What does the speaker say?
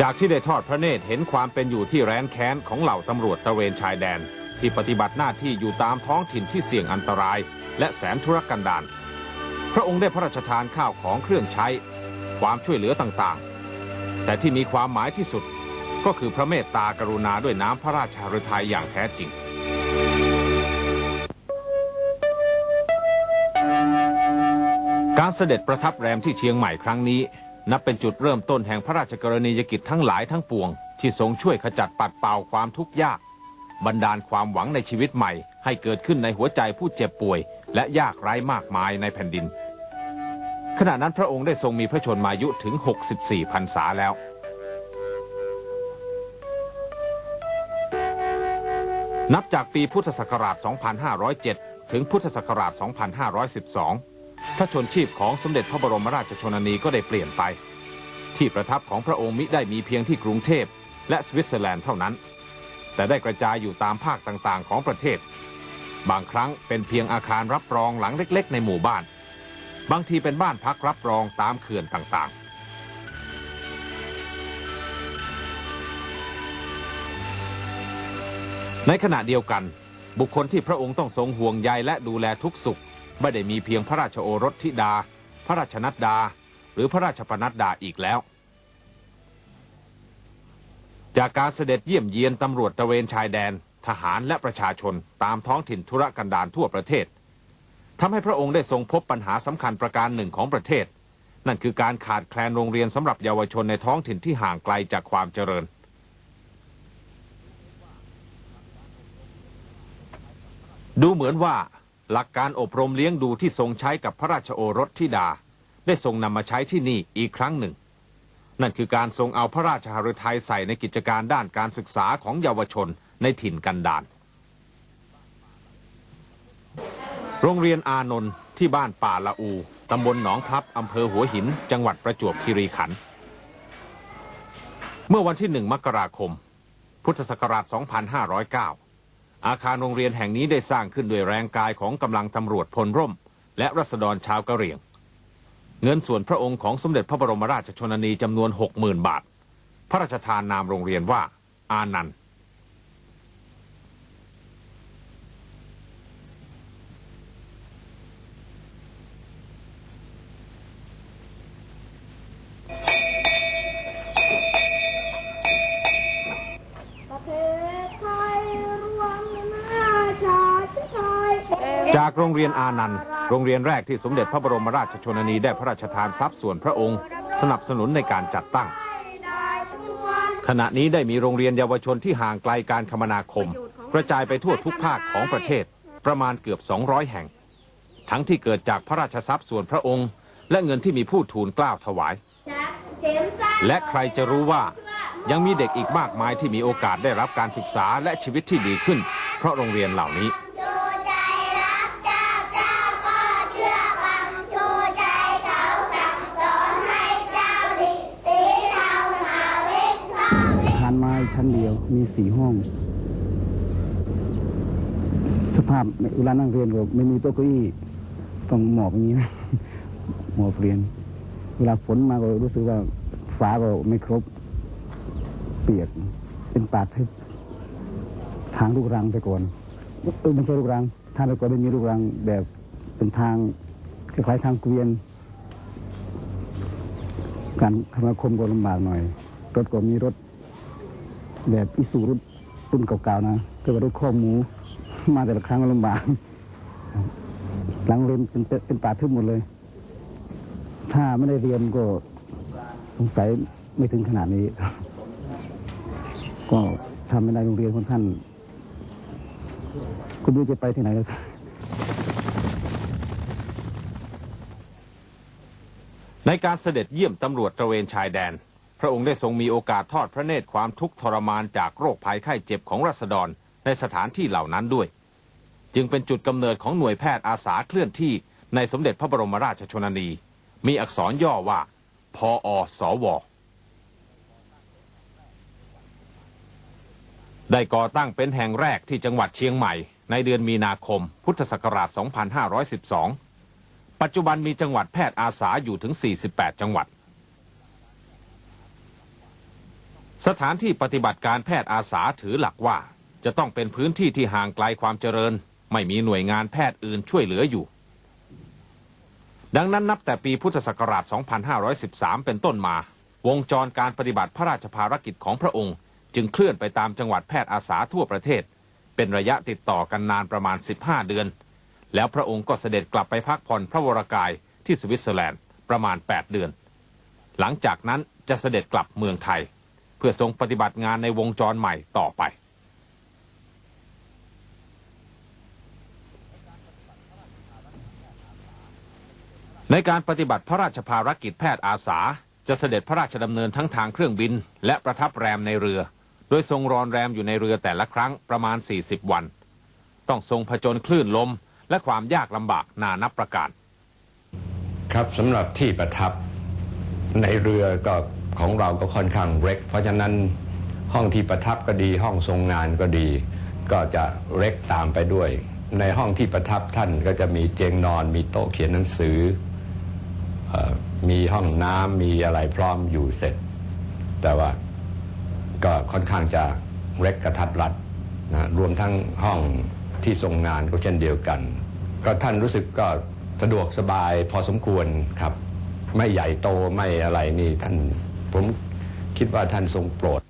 จากที่ได้ทอดพระเนตรเห็นความเป็นอยู่ที่แร้นแค้นของเหล่าตำรวจตระเวนชายแดน ที่ปฏิบัติหน้าที่อยู่ตามท้องถิ่นที่เสี่ยงอันตราย และแสนธุรกันดารพระองค์ได้พระราชทานข้าวของเครื่องใช้ ความช่วยเหลือต่างๆ แต่ที่มีความหมายที่สุดก็คือพระเมตตากรุณาด้วยน้ำพระราชาฤทัยอย่างแท้จริงการเสด็จประทับแรมที่เชียงใหม่ครั้งนี้ นับเป็นจุดเริ่มต้นแห่งพระราชกรณียกิจทั้งหลายทั้งปวง ที่ทรงช่วยขจัดปัดเป่าความทุกข์ยากบันดาลความหวังในชีวิตใหม่ ให้เกิดขึ้นในหัวใจผู้เจ็บป่วย และยากไร้มากมายในแผ่นดิน ขณะนั้นพระองค์ได้ทรงมีพระชนมายุถึง 64พรรษาแล้วนับจากปีพุทธศักราช 2507 ถึงพุทธศักราช 2512 พระชนชีพของสมเด็จพระบรมราชชนนีก็ได้เปลี่ยนไป ที่ประทับของพระองค์มิได้มีเพียงที่กรุงเทพและสวิตเซอร์แลนด์เท่านั้น แต่ได้กระจายอยู่ตามภาคต่างๆ ของประเทศ บางครั้งเป็นเพียงอาคารรับรองหลังเล็ก ๆ ในหมู่บ้าน บางทีเป็นบ้านพักรับรองตามเขื่อนต่างๆในขณะเดียวกัน บุคคลที่พระองค์ต้องทรงห่วงใยและดูแลทุกสุข ไม่ได้มีเพียงพระราชโอรสธิดา พระราชนัดดา หรือพระราชปนัดดาอีกแล้ว จากการเสด็จเยี่ยมเยียนตำรวจตระเวนชายแดน ทหารและประชาชนตามท้องถิ่นธุรกันดารทั่วประเทศทำให้พระองค์ได้ทรงพบปัญหาสำคัญประการหนึ่งของประเทศ นั่นคือการขาดแคลนโรงเรียนสำหรับเยาวชนในท้องถิ่นที่ห่างไกลจากความเจริญดูเหมือนว่า หลักการอบรมเลี้ยงดูที่ทรงใช้กับพระราชโอรสธิดา ได้ทรงนำมาใช้ที่นี่อีกครั้งหนึ่ง นั่นคือการทรงเอาพระราชหฤทัยใส่ในกิจการด้านการศึกษาของเยาวชนในถิ่นกันดารโรงเรียนอานนท์ที่บ้านป่าละอูตำบลหนองพลับอำเภอหัวหิน จังหวัดประจวบคีรีขันธ์เมื่อวันที่หนึ่งมกราคม พุทธศักราช 2509 อาคารโรงเรียนแห่งนี้ได้สร้างขึ้นด้วยแรงกายของกำลังตำรวจพลร่ม และรัษฎรชาวกะเหรี่ยง เงินส่วนพระองค์ของสมเด็จพระบรมราชชนนีจำนวน 60,000 บาท พระราชทานนามโรงเรียนว่า อานันต์ จากโรงเรียนอานันต์ โรงเรียนแรกที่สมเด็จพระบรมราชชนนีได้พระราชทานทรัพย์ส่วนพระองค์ สนับสนุนในการจัดตั้ง ขณะนี้ได้มีโรงเรียนเยาวชนที่ห่างไกลการคมนาคม กระจายไปทั่วทุกภาคของประเทศประมาณเกือบ 200 แห่ง ทั้งที่เกิดจากพระราชทรัพย์ส่วนพระองค์ และเงินที่มีผู้ทูลเกล้าถวาย และใครจะรู้ว่ายังมีเด็กอีกมากมายที่มีโอกาสได้รับการศึกษาและชีวิตที่ดีขึ้น เพราะโรงเรียนเหล่านี้ ชั้นเดียว มีสี่ห้อง สภาพเวลานั่งเรียนก็ไม่มีโต๊ะเก้าอี้ต้องหมอบอย่างนี้นะหมอบเรียน เวลาฝนมาก็รู้สึกว่าฟ้าก็ไม่ครบ เปียก เป็นป่าทึบทางลูกรังไปก่อนเออไม่ใช่ลูกรัง ทางไปก่อนไม่มีลูกรังแบบเป็นทางคล้ายทางเกวียน การคมนาคมก็ลำบากหน่อย รถก็มีรถ แบบอิสูรุ่นรุ่นเก่าๆนะก็ว่ารถข้อหมู มาแต่ละครั้งก็ลำบากหลังเรียนเป็นเป็นป่าทึบหมดเลย ถ้าไม่ได้เรียนก็สงสัยไม่ถึงขนาดนี้ ก็ทำไม่ได้โรงเรียนของท่านคุณดูจะไปที่ไหนแล้วในการเสด็จเยี่ยมตำรวจตระเวนชายแดน พระองค์ได้ทรงมีโอกาสทอดพระเนตรความทุกข์ทรมานจากโรคภัยไข้เจ็บของรัษฎรในสถานที่เหล่านั้นด้วย จึงเป็นจุดกำเนิดของหน่วยแพทย์อาสาเคลื่อนที่ในสมเด็จพระบรมราชชนนี มีอักษรย่อว่า พออสว ได้ก่อตั้งเป็นแห่งแรกที่จังหวัดเชียงใหม่ ในเดือนมีนาคม พุทธศักราช 2512 ปัจจุบันมีจังหวัดแพทย์อาสาอยู่ถึง 48 จังหวัด สถานที่ปฏิบัติการแพทย์อาสาถือหลักว่า จะต้องเป็นพื้นที่ที่ห่างไกลความเจริญ ไม่มีหน่วยงานแพทย์อื่นช่วยเหลืออยู่ ดังนั้นนับแต่ปีพุทธศักราช 2513 เป็นต้นมา วงจรการปฏิบัติพระราชภารกิจของพระองค์ จึงเคลื่อนไปตามจังหวัดแพทย์อาสาทั่วประเทศ เป็นระยะติดต่อกันนานประมาณ 15 เดือน แล้วพระองค์ก็เสด็จกลับไปพักผ่อนพระวรากายที่สวิตเซอร์แลนด์ประมาณ 8 เดือน หลังจากนั้นจะเสด็จกลับเมืองไทย พื่อทรงปฏิบัติงานในวงจรใหม่ต่อไป ในการปฏิบัติพระราชภารกิจแพทย์อาสา จะเสด็จพระราชดำเนินทั้งทางเครื่องบิน และประทับแรมในเรือ โดยทรงรอนแรมอยู่ในเรือแต่ละครั้งประมาณ 40 วัน ต้องทรงผจญคลื่นลม และความยากลำบากนานับประการ ครับสำหรับที่ประทับในเรือก็ ของเราก็ค่อนข้างเล็ก เพราะฉะนั้นห้องที่ประทับก็ดีห้องทรงงานก็ดี ก็จะเล็กตามไปด้วย ในห้องที่ประทับท่านก็จะมีเตียงนอน มีโต๊ะเขียนหนังสืออมีห้องน้ำมีอะไรพร้อมอยู่เสร็จ แต่ว่าก็ค่อนข้างจะเล็กกระทัดรัดนะรวมทั้งห้องที่ทรงงานก็เช่นเดียวกัน ก็ท่านรู้สึกก็สะดวกสบายพอสมควรครับ ไม่ใหญ่โตไม่อะไรนี่ท่าน ผมคิดว่าท่านทรงโปรด